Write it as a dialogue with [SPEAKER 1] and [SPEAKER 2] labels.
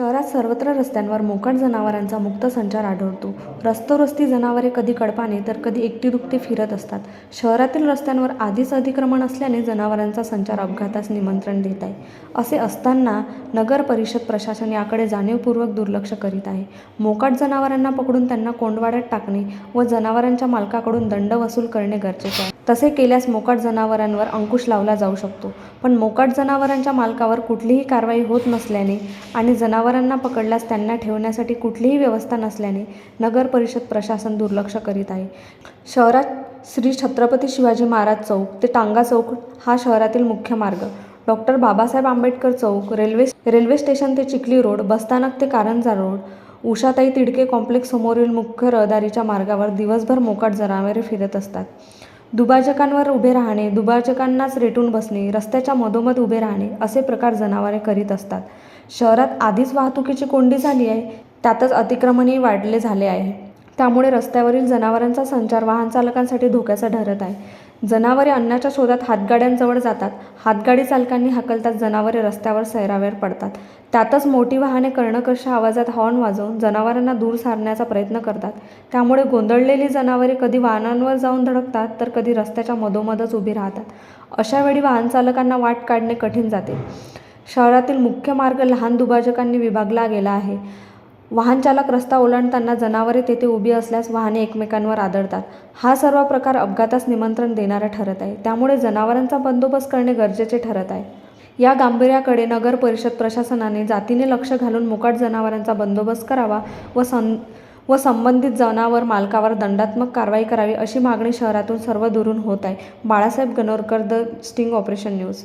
[SPEAKER 1] शहरात सर्वत्र रस्त्यांवर मोकाट जनावरांचा मुक्त संचार आढळतो. रस्तोरस्ती जनावरे कधी कडपाने तर कधी एकटी दुकटी फिरत असतात. शहरातील रस्त्यांवर आधीच अतिक्रमण असल्याने जनावरांचा संचार अपघातास निमंत्रण देत आहे. असे असताना नगर परिषद प्रशासन याकडे जाणीवपूर्वक दुर्लक्ष करीत आहे. मोकाट जनावरांना पकडून त्यांना कोंडवाड्यात टाकणे व जनावरांच्या मालकाकडून दंड वसूल करणे गरजेचे आहे. तसे केल्यास मोकाट जनावरांवर अंकुश लावला जाऊ शकतो. पण मोकाट जनावरांच्या मालकावर कुठलीही कारवाई होत नसल्याने आणि जनावर जनावरांना पकडल्यास त्यांना ठेवण्यासाठी कुठलीही व्यवस्था नसल्याने नगर परिषद प्रशासन दुर्लक्ष करीत आहे. शहरात श्री छत्रपती शिवाजी महाराज चौक ते टांगा चौक हा शहरातील मुख्य मार्ग. डॉक्टर बाबासाहेब आंबेडकर चौक रेल्वे रेल्वे स्टेशन ते चिखली रोड बसस्थानक ते कारंजा रोड उषाताई तिडके कॉम्प्लेक्स समोरील मुख्य रहदारीच्या मार्गावर दिवसभर मोकाट जनावरे फिरत असतात. दुभाजकांवर उभे राहणे दुभाजकांनाच रेटून बसणे रस्त्याच्या मधोमध उभे राहणे असे प्रकार जनावरे करीत असतात. शहरात आधीच वाहतुकीची कोंडी झाली आहे त्यातच अतिक्रमणही वाढले झाले आहे. त्यामुळे रस्त्यावरील जनावरांचा संचार वाहन चालकांसाठी धोक्याचा ठरत आहे. जनावरे अन्नाच्या शोधात हातगाड्यांजवळ जातात. हातगाडी चालकांनी हकलतात जनावरे रस्त्यावर सैरावेर पडतात. त्यातच मोठी वाहने कर्णकर्ष आवाजात हॉर्न वाजवून जनावरांना दूर सारण्याचा प्रयत्न करतात. त्यामुळे गोंधळलेली जनावरे कधी वाहनांवर जाऊन धडकतात तर कधी रस्त्याच्या मधोमधच उभी राहतात. अशावेळी वाहनचालकांना वाहन चालकांना वाट काढणे कठीण जाते. शहरातील मुख्य मार्ग लहान दुभाजकांनी विभागला गेला आहे. वाहनचालक रस्ता ओलांडताना जनावरे तेथे उभी असल्यास वाहने एकमेकांवर आदळतात. हा सर्व प्रकार अपघातास निमंत्रण देणारा ठरत आहे. त्यामुळे जनावरांचा बंदोबस्त करणे गरजेचे ठरत आहे. या गांभीर्याकडे नगर परिषद प्रशासनाने जातीने लक्ष घालून मुकाट जनावरांचा बंदोबस्त करावा व सं व संबंधित जनावर मालकावर दंडात्मक कारवाई करावी अशी मागणी शहरातून सर्व दुरून होत आहे. Balasaheb Ganorkar the sting operation news.